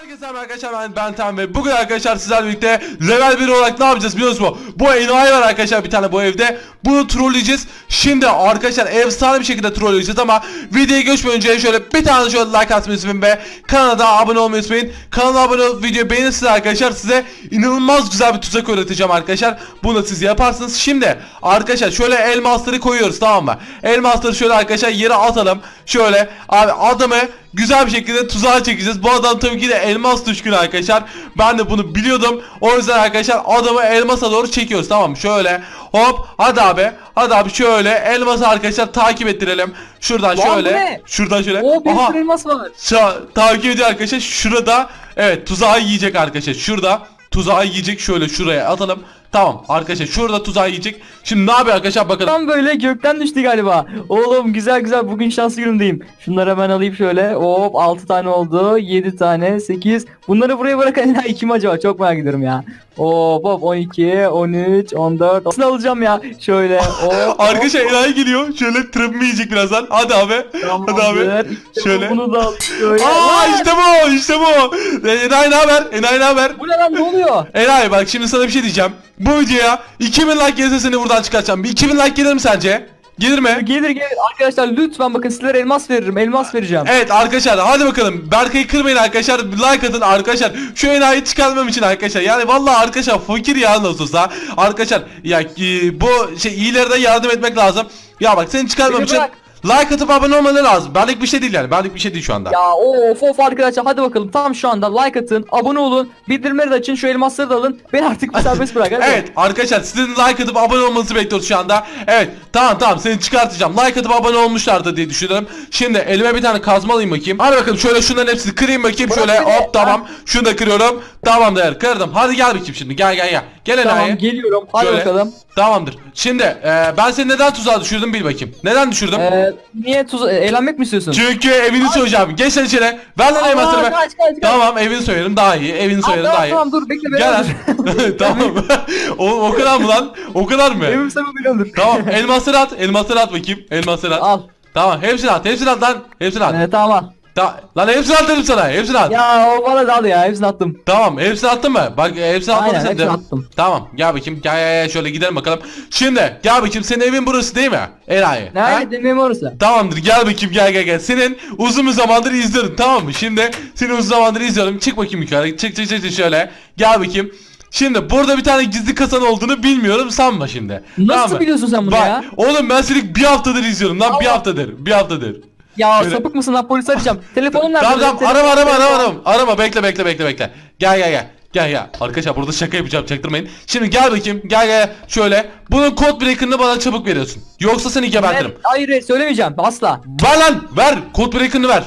Herkese merhaba arkadaşlar ben Benten ve bugün arkadaşlar sizlerle birlikte level 1 olarak ne yapacağız biliyorsunuz mu? Bu enayi var arkadaşlar bir tane bu evde. Bunu trolleyeceğiz. Şimdi arkadaşlar efsane bir şekilde trolleyeceğiz ama videoya geçmeden önce şöyle bir tane şöyle like atmayı unutmayın ve kanala da abone olmayı unutmayın. Kanala abone olup videoyu beğenirseniz arkadaşlar size inanılmaz güzel bir tuzak öğreteceğim arkadaşlar. Bunu da siz yaparsınız. Şimdi arkadaşlar şöyle elmasları koyuyoruz tamam mı? Elmasları şöyle arkadaşlar yere atalım. Şöyle abi adamı güzel bir şekilde tuzağa çekeceğiz. Bu adam tabii ki de elmas düşkünü arkadaşlar. Ben de bunu biliyordum. O yüzden arkadaşlar adamı elmasa doğru çekiyoruz tamam? Şöyle hop hadi abi. Hadi abi şöyle elması arkadaşlar takip ettirelim. Şuradan Lan şöyle. Şuradan şöyle. Oo bir Aha. elmas var. Ça- takip ediyor arkadaşlar. Şurada evet tuzağı yiyecek arkadaşlar. Şurada tuzağı yiyecek şöyle şuraya atalım. Tamam arkadaşlar şurada tuzağı yiyecek. Şimdi ne yapıyor arkadaşlar bakalım. Tam böyle gökten düştü galiba. Oğlum güzel güzel bugün şanslı günümdeyim. Şunları hemen alayım şöyle. Hop 6 tane oldu. 7 tane 8. Bunları buraya bırakan ya kim acaba? Çok merak ediyorum ya. Hop hop 12, 13, 14. Nasıl alacağım ya? Şöyle hop. Arkadaşlar enayi geliyor. Şöyle trap'ımı yiyecek birazdan. Hadi abi. Hadi abi. İşte Şöyle. Bunu da al. Şöyle. Aa işte bu işte bu. E, Enayi ne haber? Enayi ne haber? Bu ne lan ne oluyor? Enayi bak şimdi sana bir şey diyeceğim. Bu videoya 2000 like gelirse seni buradan çıkartacağım. Bir 2000 like gelir mi sence? Gelir mi? Gelir gelir arkadaşlar lütfen bakın sizlere elmas veririm. Elmas vereceğim. Evet arkadaşlar hadi bakalım Berkay'ı kırmayın arkadaşlar like atın arkadaşlar Şu enayi çıkarmam için arkadaşlar Yani vallahi arkadaşlar fakir ya nasıl Arkadaşlar ya e, bu şey iyilerden yardım etmek lazım Ya bak seni çıkarmam Beni için bırak. Like atıp abone olmaları lazım. Benlik bir şey değil yani. Benlik bir şey değil şu anda. Ya of of arkadaşlar. Hadi bakalım. Tam şu anda like atın, abone olun, bildirimleri de açın, şu elmasları da alın. Beni artık bir serbest bırak hadi. Evet arkadaşlar sizin like atıp abone olmanızı bekliyoruz şu anda. Evet tamam tamam seni çıkartacağım. Like atıp abone olmuşlardı diye düşünüyorum. Şimdi elime bir tane kazma alayım bakayım. Hadi bakalım şöyle şunların hepsini kırayım bakayım. Bırak Şöyle beni. hop tamam. Şunu da kırıyorum. Tamam değer kırdım. Hadi gel bakayım şimdi. Gel gel gel Gel enayi Tamam geliyorum. Hadi Şöyle. bakalım. Tamamdır. Şimdi e, ben seni neden tuzağa düşürdüm bil bakayım. Neden düşürdüm? Ee, niye tuz e, eğlenmek mi istiyorsun? Çünkü evini soyacağım. Geç sen içeri. Ver lan elmasını ver. kaç, kaç, kaç. Tamam evini soyarım daha iyi. Evini soyarım daha iyi. tamam dur bekle Gel lan. tamam. o, o kadar mı lan? O kadar mı? Evim sana öldür. tamam elmasları at. Elmasları at bakayım. Elmasları at. Al. Tamam hepsini at. Hepsini at lan. Hepsini at. Evet tamam al. Ta- lan hepsini at dedim sana. Hepsini at. Ya o bana da al ya hepsini attım. Tamam hepsini attın mı? Bak e, hepsini Aynen, atmadın sen de. attım. Tamam gel bakayım gel, gel, gel şöyle gidelim bakalım. Şimdi gel bakayım senin evin burası değil mi? Enayi. Ne ha? ayet demeyeyim orası. Tamamdır gel bakayım gel gel gel. Senin uzun bir zamandır izliyorum tamam mı? Şimdi seni uzun zamandır izliyorum. Çık bakayım yukarı. Çık çık çık çık şöyle. Gel bakayım. Şimdi burada bir tane gizli kasan olduğunu bilmiyorum sanma şimdi. Nasıl Tamam mı? biliyorsun sen bunu Bak, ya? Oğlum ben seni bir haftadır izliyorum lan bir haftadır. Bir haftadır. Ya Şöyle- sapık mısın lan polis arayacağım. Telefonun nerede? Tamam tamam Telefon- arama arama arama arama. Arama bekle bekle bekle bekle. Gel gel gel. Gel gel. Arkadaşlar burada şaka yapacağım çaktırmayın. Şimdi gel bakayım. Gel gel. Şöyle. Bunun kod breaker'ını bana çabuk veriyorsun. Yoksa seni gebertirim. Ben- Hayır hayır, söylemeyeceğim asla. Ver lan. Ver. Kod breaker'ını ver.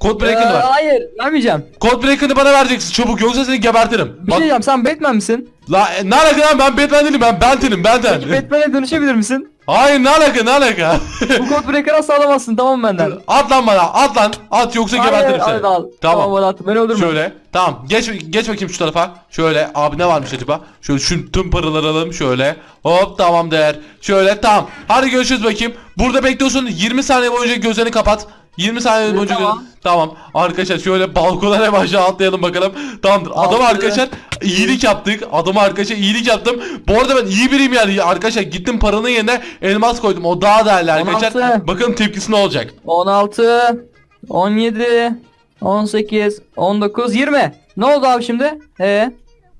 Kod Ee, breaker'ını ver. hayır vermeyeceğim. Kod breaker'ını bana vereceksin çabuk yoksa seni gebertirim. Bir şey diyeceğim sen Batman misin? La e, ne alaka lan ben Batman değilim ben Benten'im Benten. Batman'e dönüşebilir misin? Hayır ne alaka ne alaka. Bu kod breaker'ı asla alamazsın tamam mı benden. at lan bana at lan at yoksa gebertirim Hayır, seni. al, al. Tamam Tamam. bana at. Beni öldürme. Şöyle tamam geç geç bakayım şu tarafa. Şöyle abi ne varmış acaba? Şöyle şu tüm paraları alalım şöyle. Hop tamam değer. Şöyle tamam. Hadi görüşürüz bakayım. Burada bekliyorsun 20 saniye boyunca gözlerini kapat. 20 saniye boyunca tamam. Tamam. Arkadaşlar şöyle balkona hemen aşağı atlayalım bakalım. Tamamdır. Adam arkadaşlar iyilik yaptık. Adama arkadaşlar iyilik yaptım. Bu arada ben iyi biriyim yani. Arkadaşlar gittim paranın yerine elmas koydum. O daha değerli arkadaşlar. 16. Bakalım tepkisi ne olacak. 16 17 18 19 20 Ne oldu abi şimdi? Ee?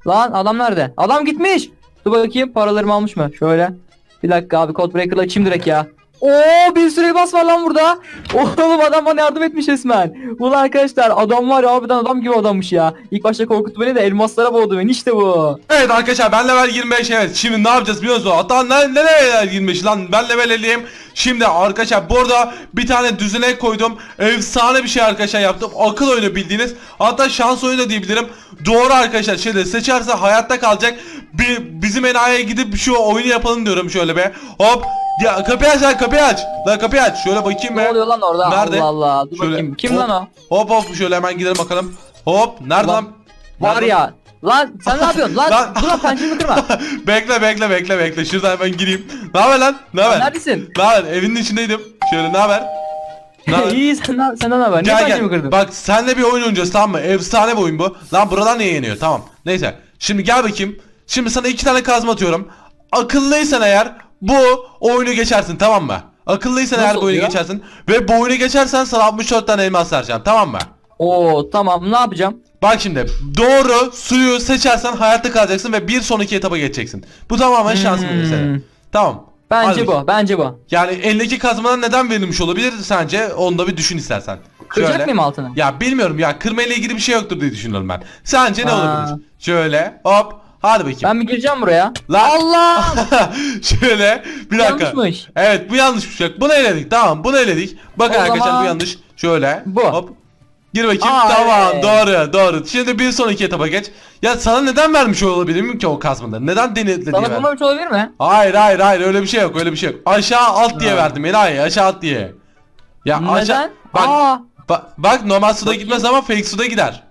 Lan adam nerede? Adam gitmiş. Dur bakayım paralarımı almış mı? Şöyle. Bir dakika abi code breaker'ı açayım direkt ya. Oo bir sürü elmas var lan burada. Oğlum adam bana yardım etmiş resmen. Ulan arkadaşlar adam var ya harbiden adam gibi adammış ya. İlk başta korkuttu beni de elmaslara boğdu beni işte bu. Evet arkadaşlar ben level 25 evet şimdi ne yapacağız biliyor musunuz? Hatta ne, ne level 25 lan ben level 50'yim. Şimdi arkadaşlar burada bir tane düzene koydum. Efsane bir şey arkadaşlar yaptım. Akıl oyunu bildiğiniz. Hatta şans oyunu da diyebilirim. Doğru arkadaşlar şimdi seçerse hayatta kalacak. Bir, bizim enayiye gidip şu oyunu yapalım diyorum şöyle be. Hop. Ya kapıyı aç lan kapıyı aç. Lan kapıyı aç. Şöyle bakayım Ne be. oluyor lan orada? Nerede? Allah Allah. Dur Şöyle, bakayım. Kim hop, lan o? Hop hop şöyle hemen gidelim bakalım. Hop nerede Lan, lan? Var Nerede? ya. Lan sen ne yapıyorsun? Lan, Lan- dur lan penceremi kırma. bekle bekle bekle bekle. Şuradan hemen gireyim. Ne haber lan? Ne haber? Neredesin? Ne haber? Evinin içindeydim. Şöyle ne haber? Ne- İyi senden, senden haber. Gel penceremi gel. kırdın? Bak senle bir oyun oynayacağız tamam mı? Efsane bir oyun bu. Lan buralar niye yeniyor? Tamam. Neyse. Şimdi gel bakayım. Şimdi sana iki tane kazma atıyorum. Akıllıysan eğer bu oyunu geçersin tamam mı? Akıllıysan eğer Nasıl bu oyunu oluyor? geçersin. Ve bu oyunu geçersen sana 64 tane elmas vereceğim tamam mı? Oo tamam ne yapacağım? Bak şimdi doğru suyu seçersen hayatta kalacaksın ve bir sonraki etapa geçeceksin. Bu tamamen şans Hmm. meselesi senin. Tamam. Bence Hadi bakayım. bu bence bu. Yani eldeki kazmadan neden verilmiş olabilir sence? Onu da bir düşün istersen. Kıracak Şöyle. mıyım altını? Ya bilmiyorum ya kırma ile ilgili bir şey yoktur diye düşünüyorum ben. Sence ne Aa. olabilir? Şöyle hop hadi bakayım. Ben mi gireceğim buraya? Lan- Allah! Şöyle bir dakika. Yanlışmış. Evet bu yanlışmış. Bak, Bunu eledik tamam bunu eledik. Bakın O arkadaşlar zaman- bu yanlış. Şöyle Bu. hop. Gir bakayım Aa, tamam evet. doğru doğru. Şimdi bir sonraki etapa geç. Ya sana neden vermiş olabilirim ki o kazmaları? Neden denetli diye Sana verdim? bulmamış olabilir mi? Hayır hayır hayır öyle bir şey yok öyle bir şey yok. Aşağı alt diye Ha. verdim enayi aşağı at diye. Ya aşağı Neden? bak, Aa, bak bak normal suda gitmez ama fake suda gider.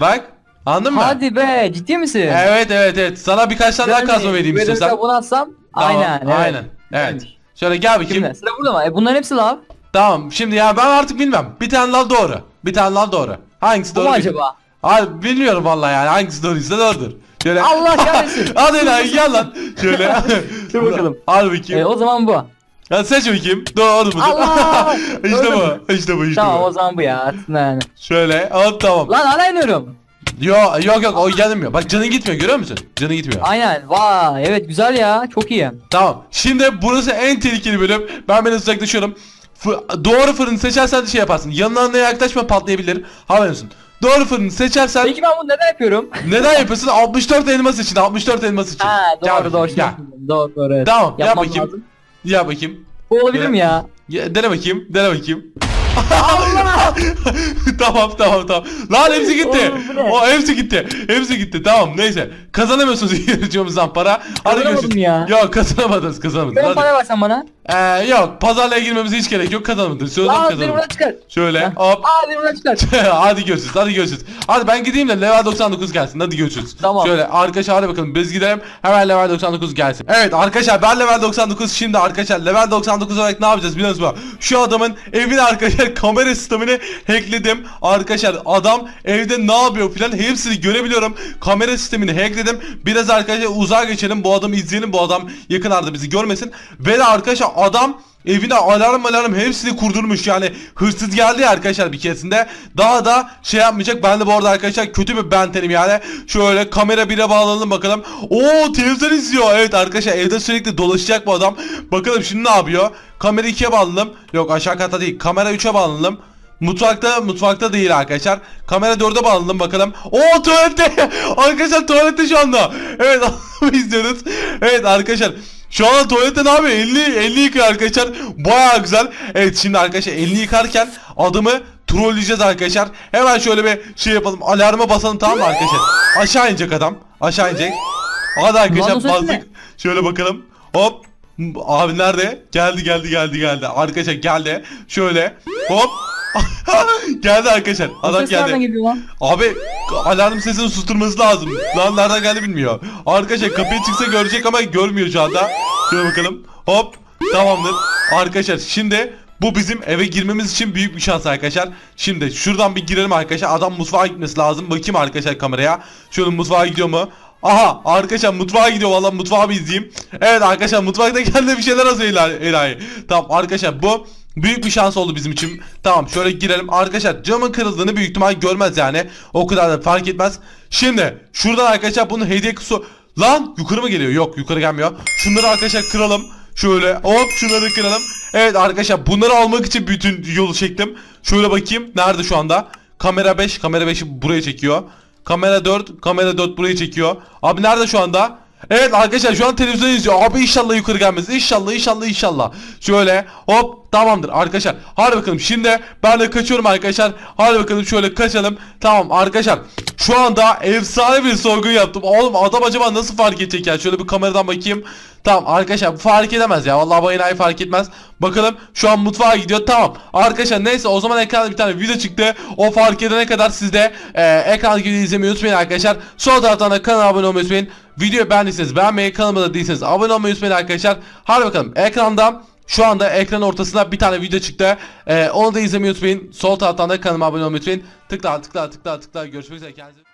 Bak anladın mı? hadi be ciddi misin? Evet evet evet sana birkaç tane daha kazma vereyim istiyorsan. bunu atsam. Tamam, aynen. Evet. Aynen. Evet. Şöyle gel bakayım. Şimdi sıra burada mı? E bunların hepsi lav. Tamam şimdi ya ben artık bilmem. Bir tane lav doğru. Bir tane lav doğru. Hangisi Bu doğru? mu acaba? Abi bilmiyorum vallahi yani hangisi doğruysa doğrudur. Şöyle. Allah kahretsin. Hadi lan gel lan. Şöyle. Dur bakalım. Al E, bakayım. o zaman bu. Ya seç bakayım. Doğru mu? Allah! işte Öldüm. bu. İşte bu işte Tamam bu. o zaman bu ya. Artık Yani. Şöyle hop tamam. Lan hala iniyorum. Yo, yok yok o gelmiyor. Bak canın gitmiyor görüyor musun? Canın gitmiyor. Aynen. Vay evet güzel ya. Çok iyi. Tamam. Şimdi burası en tehlikeli bölüm. Ben biraz uzaklaşıyorum. Fı- doğru fırını seçersen şey yaparsın. Yanlarına yaklaşma patlayabilir. Haberin olsun. Doğru fırını seçersen Peki ben bunu neden yapıyorum? neden yapıyorsun? 64 elmas için. 64 elmas için. Ha Gel doğru doğru. bakayım, Gel. Şimdi Doğru doğru evet. Tamam yap Yapmam bakayım. lazım. Yap bakayım. Bu olabilir mi ya? Ya, dene bakayım. Dene bakayım. tamam tamam tamam. Lan hepsi gitti. Oğlum, o hepsi gitti. Hepsi gitti. Tamam neyse. Kazanamıyorsunuz yarışmamızdan para. Hadi Kazanamadım görüşürüz. ya. Yok kazanamadınız kazanamadınız. Ben Hadi. para versen bana. Ee, yok pazarlığa girmemize hiç gerek yok kazanamadınız. Sözüm Aa buradan çıkar. Şöyle Heh. hop. Aa buradan çıkar. hadi görüşürüz hadi görüşürüz. Hadi ben gideyim de level 99 gelsin hadi görüşürüz. Tamam. Şöyle arkadaşlar hadi bakalım biz gidelim hemen level 99 gelsin. Evet arkadaşlar ben level 99 şimdi arkadaşlar level 99 olarak ne yapacağız biliyor musunuz? Şu adamın evine arkadaşlar kamera sistemini hackledim. Arkadaşlar adam evde ne yapıyor filan hepsini görebiliyorum. Kamera sistemini hackledim. Biraz arkadaşlar uzağa geçelim bu adamı izleyelim bu adam yakınlarda bizi görmesin. Ve de arkadaşlar adam Evine alarm alarm hepsini kurdurmuş yani hırsız geldi ya arkadaşlar bir keresinde daha da şey yapmayacak ben de bu arada arkadaşlar kötü bir bentenim yani şöyle kamera 1'e bağlanalım bakalım Oo televizyon izliyor evet arkadaşlar evde sürekli dolaşacak bu adam bakalım şimdi ne yapıyor kamera 2'ye bağlanalım yok aşağı kata değil kamera 3'e bağlanalım Mutfakta mutfakta değil arkadaşlar. Kamera 4'e bağlanalım bakalım. Oo tuvalette. arkadaşlar tuvalette şu anda. Evet izliyoruz. Evet arkadaşlar. Şu an tuvalette ne yapıyor? Elini, elini yıkıyor arkadaşlar. Baya güzel. Evet şimdi arkadaşlar elini yıkarken adamı trolleyeceğiz arkadaşlar. Hemen şöyle bir şey yapalım. Alarma basalım tamam mı arkadaşlar? Aşağı inecek adam. Aşağı inecek. Hadi arkadaşlar bastık. Şöyle bakalım. Hop. Abi nerede? Geldi geldi geldi geldi. Arkadaşlar geldi. Şöyle. Hop. geldi arkadaşlar. Adam ses nereden geldi. geliyor lan? Abi alarm sesini susturması lazım. Lan nereden geldi bilmiyor. Arkadaşlar kapıya çıksa görecek ama görmüyor şu anda. Şöyle bakalım. Hop. Tamamdır. Arkadaşlar şimdi bu bizim eve girmemiz için büyük bir şans arkadaşlar. Şimdi şuradan bir girelim arkadaşlar. Adam mutfağa gitmesi lazım. Bakayım arkadaşlar kameraya. Şöyle mutfağa gidiyor mu? Aha arkadaşlar mutfağa gidiyor vallahi mutfağı bir izleyeyim. Evet arkadaşlar mutfakta kendine bir şeyler hazır Ela- Elahi. Tamam arkadaşlar bu büyük bir şans oldu bizim için. Tamam şöyle girelim. Arkadaşlar camın kırıldığını büyük ihtimal görmez yani. O kadar da fark etmez. Şimdi şuradan arkadaşlar bunun hediye kutusu. Lan yukarı mı geliyor? Yok yukarı gelmiyor. Şunları arkadaşlar kıralım. Şöyle hop şunları kıralım. Evet arkadaşlar bunları almak için bütün yolu çektim. Şöyle bakayım. Nerede şu anda? Kamera 5. Kamera 5'i buraya çekiyor. Kamera 4. Kamera 4 burayı çekiyor. Abi nerede şu anda? Evet arkadaşlar şu an televizyon izliyor. Abi inşallah yukarı gelmez. İnşallah inşallah inşallah. Şöyle hop tamamdır arkadaşlar. Hadi bakalım şimdi ben de kaçıyorum arkadaşlar. Hadi bakalım şöyle kaçalım. Tamam arkadaşlar. Şu anda efsane bir soygun yaptım. Oğlum adam acaba nasıl fark edecek ya? Şöyle bir kameradan bakayım. Tamam arkadaşlar fark edemez ya. Vallahi bu enayi fark etmez. Bakalım şu an mutfağa gidiyor. Tamam. Arkadaşlar neyse o zaman ekranda bir tane video çıktı. O fark edene kadar siz de e, ekran gibi izlemeyi unutmayın arkadaşlar. Sol taraftan da kanala abone olmayı unutmayın. Videoyu beğendiyseniz beğenmeyi, kanalıma da değilseniz abone olmayı unutmayın arkadaşlar. Hadi bakalım ekranda Şu anda ekran ortasında bir tane video çıktı. Ee, onu da izlemeyi unutmayın. Sol taraftan da kanalıma abone olmayı unutmayın. Tıkla tıkla tıkla tıkla. Görüşmek üzere. Kendinize...